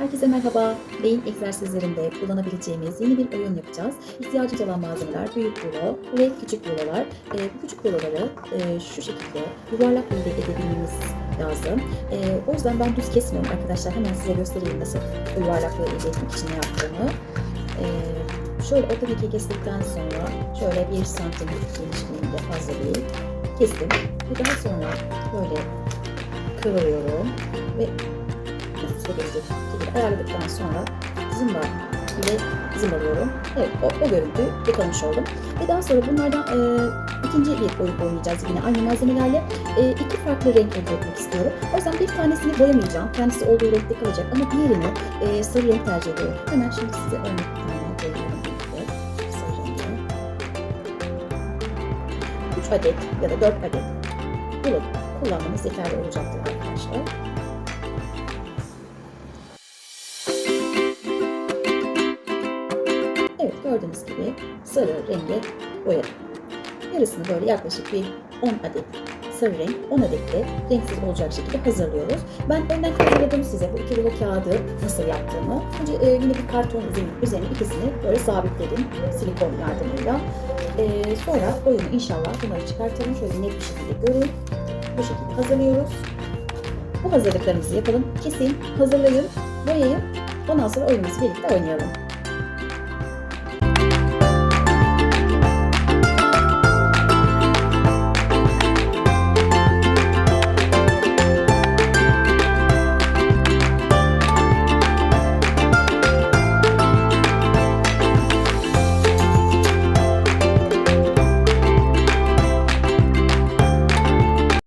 Herkese merhaba. Beyin egzersizlerinde kullanabileceğimiz yeni bir oyun yapacağız. İhtiyacımız olan malzemeler büyük rulo ve küçük rulolar. Ee, bu küçük ruloları e, şu şekilde yuvarlak elde edebilmemiz lazım. Ee, o yüzden ben düz kesmiyorum arkadaşlar. Hemen size göstereyim nasıl bu yuvarlaklığı elde etmek için ne yaptığımı. Ee, şöyle ortadaki kestikten sonra şöyle bir santim genişliğinde fazla değil kestim. Ve daha sonra böyle kıvırıyorum ve şekilde ayarladıktan sonra zımba ile zımbalıyorum. Evet o, o görüntü yakalamış oldum. Ve daha sonra bunlardan e, ikinci bir oyun oynayacağız yine aynı malzemelerle. E, iki farklı renk elde etmek istiyorum. O yüzden bir tanesini boyamayacağım. Kendisi olduğu renkte kalacak ama diğerini e, sarı renk tercih ediyorum. Hemen şimdi size örnek bir tane koyuyorum. birlikte. Sarı rengi. 3 adet ya da 4 adet bulut kullanmamız yeterli olacaktır arkadaşlar. Gördüğünüz gibi sarı renge boyadım. Yarısını böyle yaklaşık bir 10 adet sarı renk, 10 adet de renksiz olacak şekilde hazırlıyoruz. Ben önden hazırladım size bu iki rulo kağıdı nasıl yaptığımı. Önce e, yine bir karton üzerine, üzerine ikisini böyle sabitledim silikon yardımıyla. E, sonra oyunu inşallah bunları çıkartalım. Şöyle net bir şekilde görün. Bu şekilde hazırlıyoruz. Bu hazırlıklarımızı yapalım. Kesin, hazırlayın, boyayın. Ondan sonra oyunumuzu birlikte oynayalım.